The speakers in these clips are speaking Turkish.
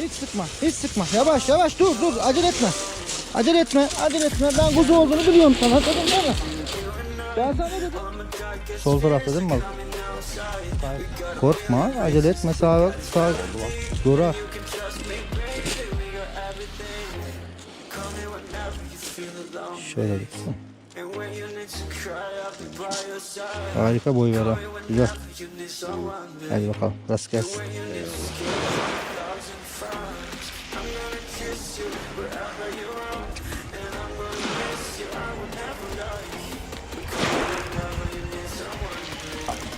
Hiç sıkma, hiç sıkma. Yavaş yavaş dur dur acele etme. Acele etme, acele etme. Ben kuzu olduğunu biliyorum sana. Dedim değil mi? Ben sana dedim? Sol tarafta değil mi balık? Korkma, acele etme. Sağa bak, sağa. Durar. Şöyle gitsin. Harika boy ver ha. Güzel. Hadi bakalım. Rast gelsin.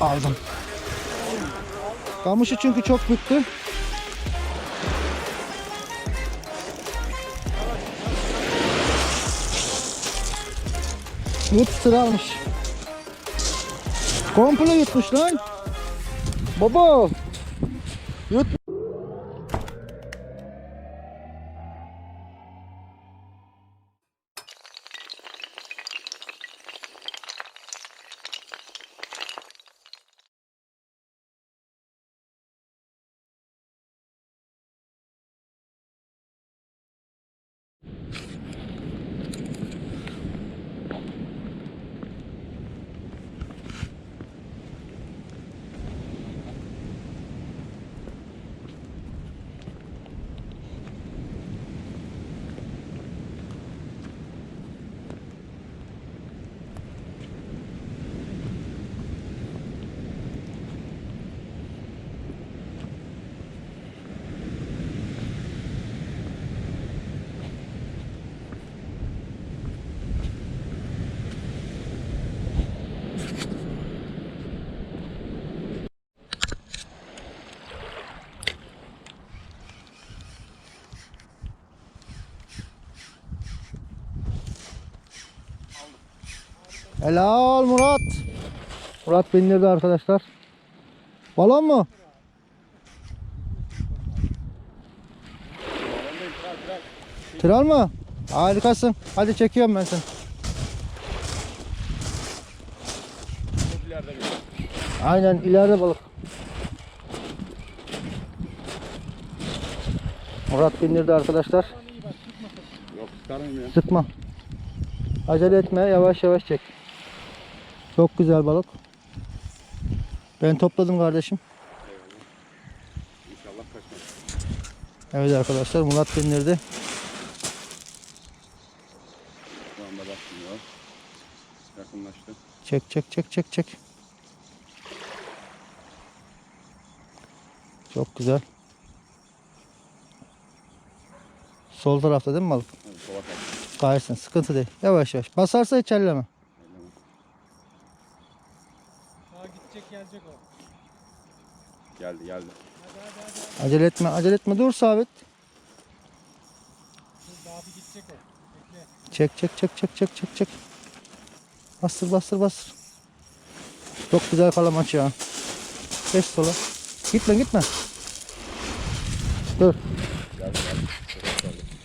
Aldım. Kamışı çünkü çok büktü. Yut sıralmış. Komple yutmuş lan. Baba. Yut. Helal Murat. Murat bindirdi arkadaşlar. Balon mu? Tral mı? Harikasın. Hadi çekiyorum ben seni. Aynen ileride balık. Murat bindirdi arkadaşlar. Yok ya. Sıkma. Acele etme. Yavaş yavaş çek. Çok güzel balık. Ben topladım kardeşim. İnşallah kaçmaz. Evet arkadaşlar Murat bindirdi. Şu anda bakmıyor. Yakınlaştı. Çek çek çek çek çek. Çok güzel. Sol tarafta değil mi balık? Hadi sola. Kaysın. Sıkıntı değil. Yavaş yavaş. Basarsa hiç elleme. Daha gidecek gelecek o. Geldi geldi. Hadi hadi hadi. Acele etme. Acele etme. Dur sabit. Dur, daha bir gidecek o. Bekle. Çek çek çek çek çek çek çek. Bastır bastır bastır. Çok güzel kalamaç ya. Geç sola. Gitme gitme. Dur.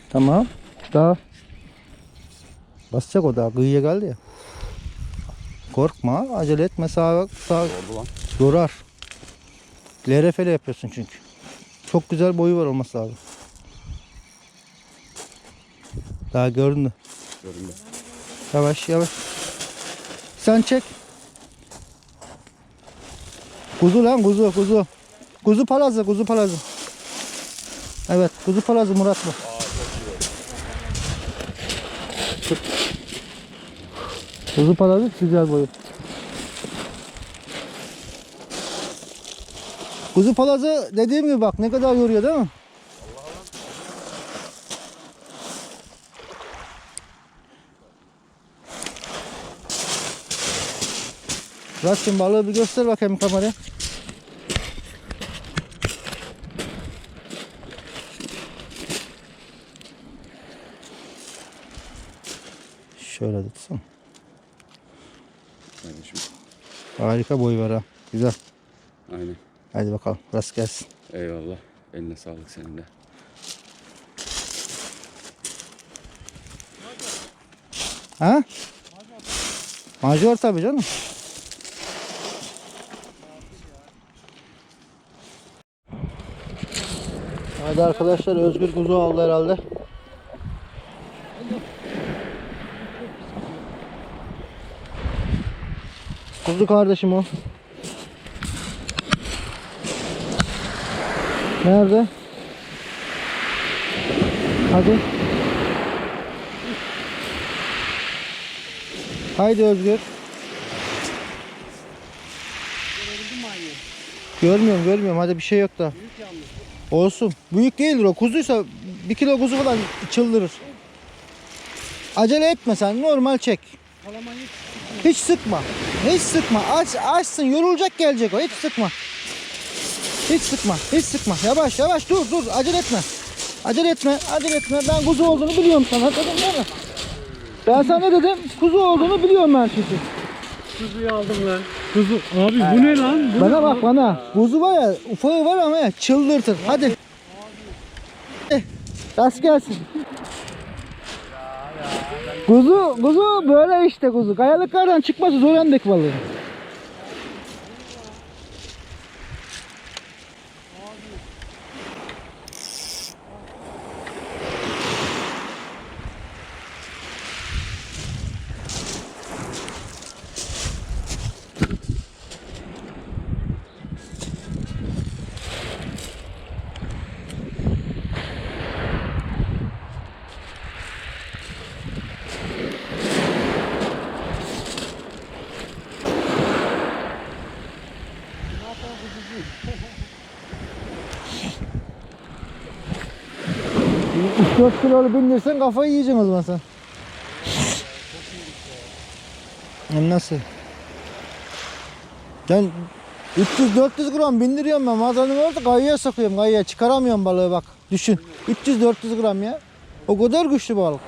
Tamam. Daha. Basacak o daha. Kıyıya geldi ya. Korkma. Acele etme. Oldu lan. Yorar. LRF'le yapıyorsun çünkü. Çok güzel boyu var olması lazım. Daha göründü. Göründü. Yavaş yavaş. Sen çek. Kuzu lan kuzu kuzu. Kuzu palazı kuzu palazı. Evet kuzu palazı Murat bu. Kuzu palazı güzel boyu. Kuzu palazı dediğim gibi bak ne kadar yoruyor değil mi? Murat'cığım balığı bir göster bakayım kameraya. Şöyle tutsun. Kardeşim. Harika boy var ha. Güzel. Aynen. Hadi bakalım rast gelsin. Eyvallah. Eline sağlık senin de. Ha? Major tabii canım. Hadi arkadaşlar Özgür kuzu aldı herhalde. Kuzu kardeşim o. Nerede? Hadi. Haydi Özgür. Görmüyorum görmüyorum hadi bir şey yok da. Olsun. Büyük değildir o. Kuzuysa bir kilo kuzu falan çıldırır. Acele etme sen normal çek. Kalamayı Hiç sıkma. Hiç sıkma. Aç, açsın yorulacak gelecek o. Hiç sıkma. Hiç sıkma. Hiç sıkma. Yavaş yavaş dur dur. Acele etme. Acele etme. Acele etme. Ben kuzu olduğunu biliyorum sana. Dedim değil mi? Ben sana ne dedim? Kuzu olduğunu biliyorum ben çünkü. kuzuyu aldım lan. Kuzu. Abi bu ne lan? Bu Bana bak bana. Kuzu var ya ufağı var ama ya çıldırtır. Hadi. Eh, Rast gelsin. Kuzu, kuzu böyle işte kuzu. Kayalıklardan çıkması zor endek vallahi. Abi. 4 kilolu bindirsen kafayı yiyeceksin o zaman sen. Nasıl? Ben 300-400 gram bindiriyorum ben. Malzemem orada kayaya sokuyorum. Kayaya çıkaramıyorum balığı bak. Düşün. 300-400 gram ya. O kadar güçlü balık.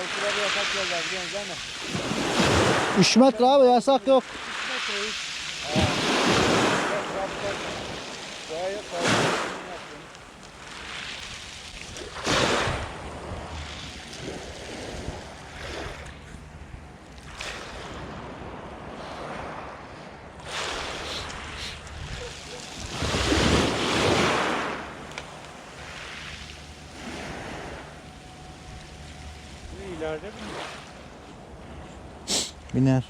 Balıkçılara yasak yollar biliyorsunuz değil mi? 3 metre abi yasak yok. Bu ileride mi? Biner.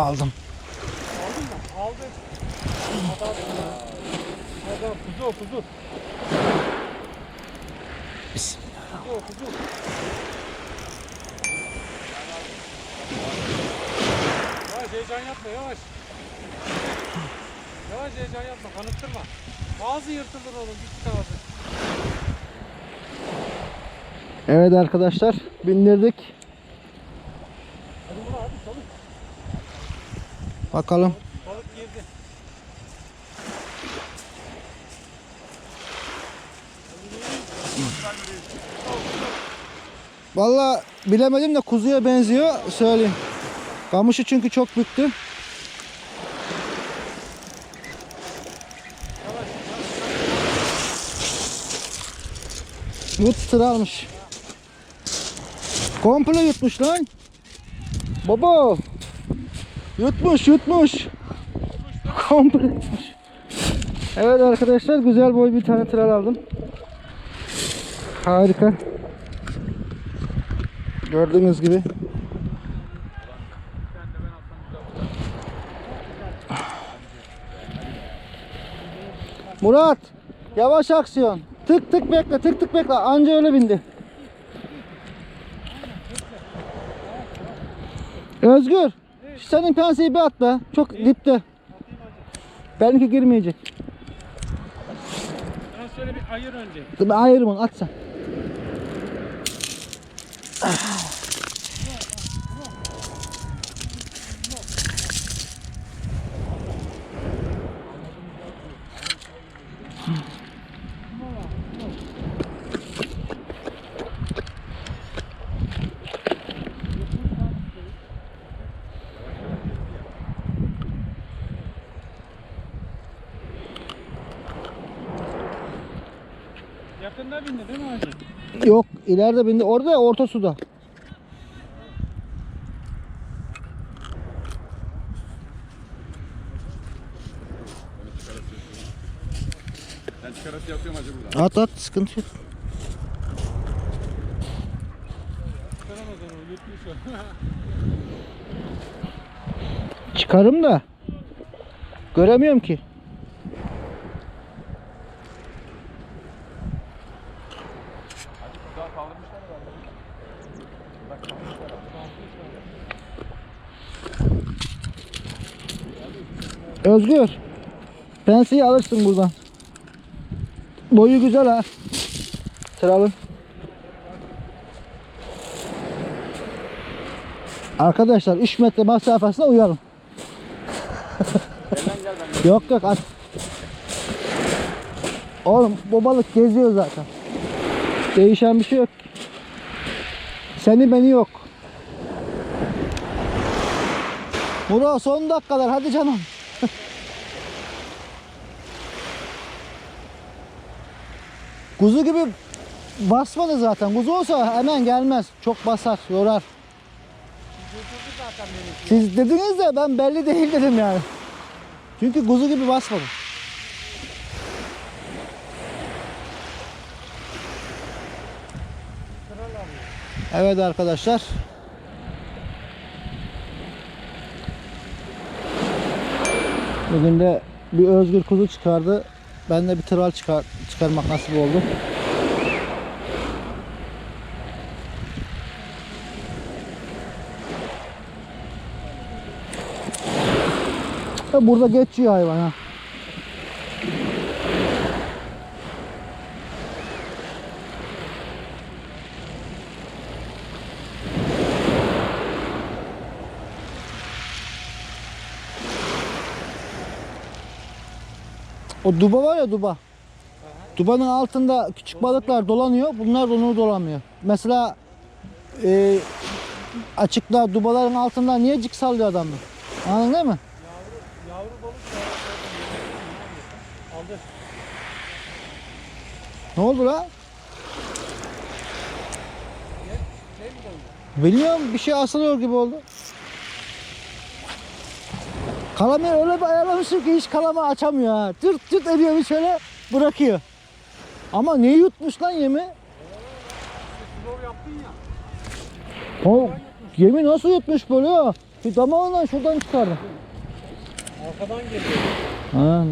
Aldım. Aldın mı? Aldım. Adam. Adam kuzu o kuzu. Bismillah. Kuzu kuzu. Yavaş heyecan yapma yavaş. Yavaş heyecan yapma kanıttırma. Ağzı yırtılır oğlum gitti ağzı. Evet arkadaşlar bindirdik. Hadi bunu abi salın. Bakalım. Balık girdi. Valla bilemedim de kuzuya benziyor söyleyeyim. Kamışı çünkü çok büktü. Tır almış. Komple yutmuş lan. Baba. Yutmuş yutmuş. Komple yutmuş. Evet arkadaşlar güzel boy bir tane tral aldım. Harika. Gördüğünüz gibi. Murat yavaş aksiyon. Tık tık bekle tık tık bekle. Anca öyle bindi. Özgür. Senin penseyi bir at be. Çok dipte. Benimki girmeyecek. Ben şöyle bir ayır önce. Ben ayırırım onu at sen. Bindi değil mi hacı? Yok ileride bindi. Orada orta suda. Ben çıkarası yapıyorum hacı buradan. At at sıkıntı yok. Çıkarım da. Göremiyorum ki. Özgür. Penseyi alırsın buradan. Boyu güzel ha. Tralın. Arkadaşlar 3 metre mesafesine uyalım. yok yok at. Oğlum bu balık geziyor zaten. Değişen bir şey yok. Seni beni yok. Murat son dakikalar hadi canım. Kuzu gibi basmadı zaten. Kuzu olsa hemen gelmez. Çok basar, yorar. Siz dediniz de ben belli değil dedim yani. Çünkü kuzu gibi basmadı. Evet arkadaşlar. Bugün de bir özgür kuzu çıkardı. Ben de bir tral çıkar, çıkarmak nasip oldu. Burada geçiyor hayvan ha. O duba var ya duba. Dubanın altında küçük balıklar dolanıyor. Bunlar onu dolamıyor. Mesela e, açıkta dubaların altında niye cik sallıyor adamlar? Anladın değil mi? Yavru balık ya. Aldı. Ne oldu la? Bilmiyorum bir şey asılıyor gibi oldu. Kalamayı öyle bir ayarlamışım ki hiç kalama açamıyor ha. Tırt tırt ediyor bir şöyle bırakıyor. Ama ne yutmuş lan yemi? Slow yaptın ya. O yemi nasıl yutmuş böyle ya? Bir damağından şuradan çıkardı. Arkadan geliyor. Ha,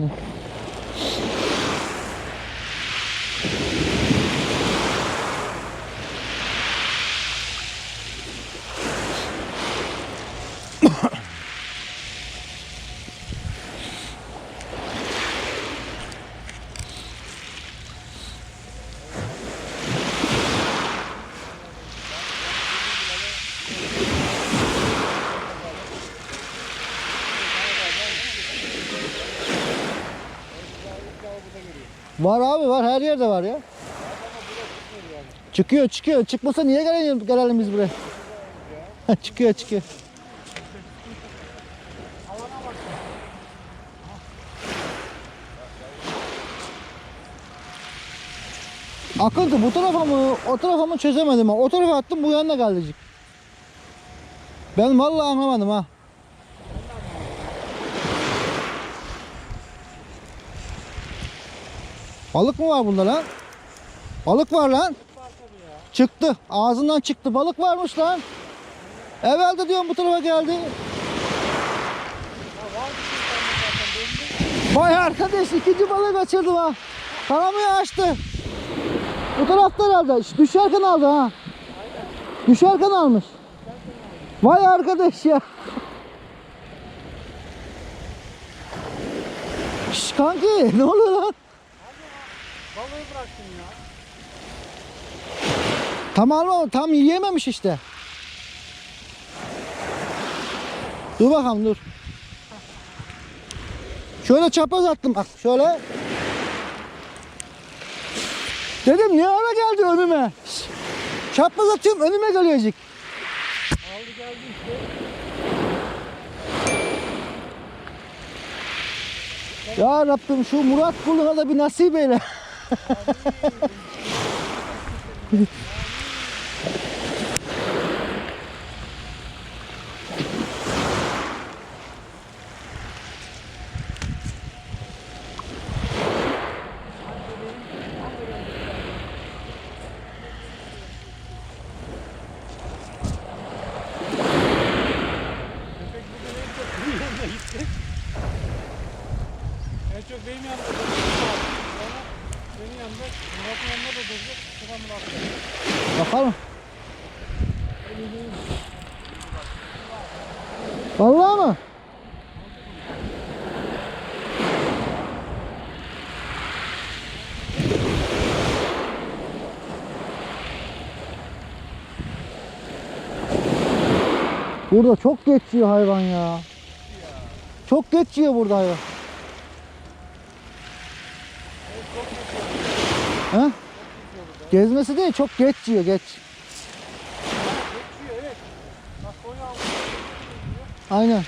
Var abi var her yerde var ya. Çıkıyor çıkıyor. Çıkmasa niye gelelim, gelelim biz buraya? çıkıyor çıkıyor. Akıntı bu tarafa mı o tarafa mı çözemedim ha. O tarafa attım bu yanına gelecek. Ben vallahi anlamadım ha. Balık mı var bunda lan? Balık var lan. Çıktı. Ağzından çıktı. Balık varmış lan. Evvelde diyorum bu tarafa geldi. Vay arkadaş ikinci balığı kaçırdım ha. Kalamayı açtı. Bu tarafta herhalde. Düşerken aldı ha. Düşerken almış. Vay arkadaş ya. Şş kanki ne oluyor lan? Balığı bıraktın ya. Tam alma, tam yiyememiş işte. Dur bakalım dur. Şöyle çapraz attım bak şöyle. Dedim ne ara geldi önüme. Çapraz atıyorum önüme gelecek. Aldı geldi işte. Ya Rabbim şu Murat Kullu'na da bir nasip eyle. Çok benim yanımda durdu. Sonra benim yanımda, Murat'ın yanında da durdu. Sıra Murat'ta. Bakalım. Vallahi mı? Burada çok geç yiyor hayvan ya. Çok geç yiyor burada hayvan. He? Gezmesi değil çok geç yiyor geç. Evet. Aynen.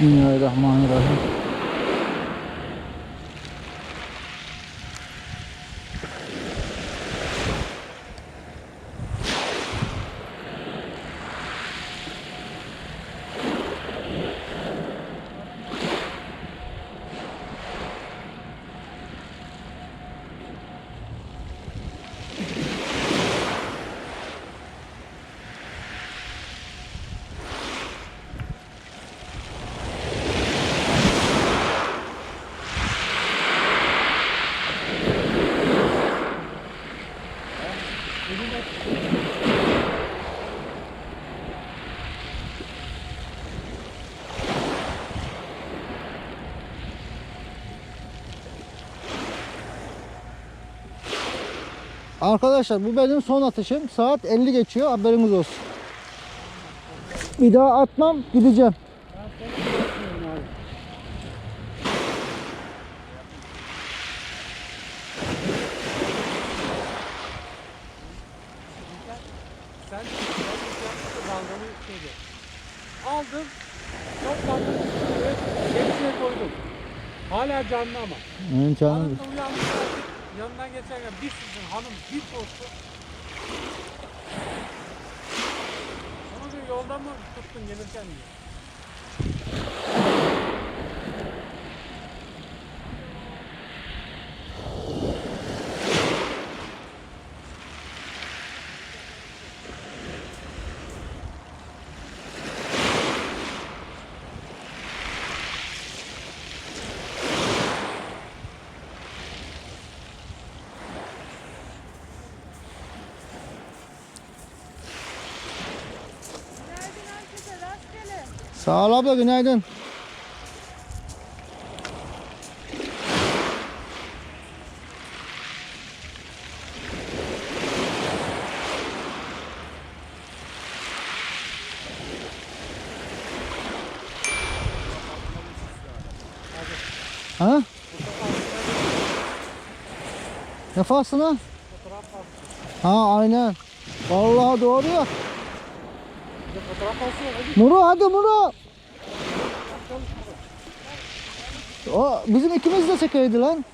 Bismillahirrahmanirrahim. Arkadaşlar bu benim son atışım. Saat 50 geçiyor haberiniz olsun. Bir daha atmam gideceğim. Sen dalgalı şeydi. Aldım. Topladım. Evet. Hepsine koydum. Hala canlı ama. Benim canım. Hanım da uyanmış artık. Geçerken bir sizin hanım bir koştu. Onu diyor yoldan mı tuttun gelirken diyor. Sağ ol abla günaydın. Ha? Ne faslına? Ha aynen. Vallahi doğru ya. Bir de fotoğraf basıyor. Hadi Muru hadi Muru. O bizim ikimiz de çekeydi lan.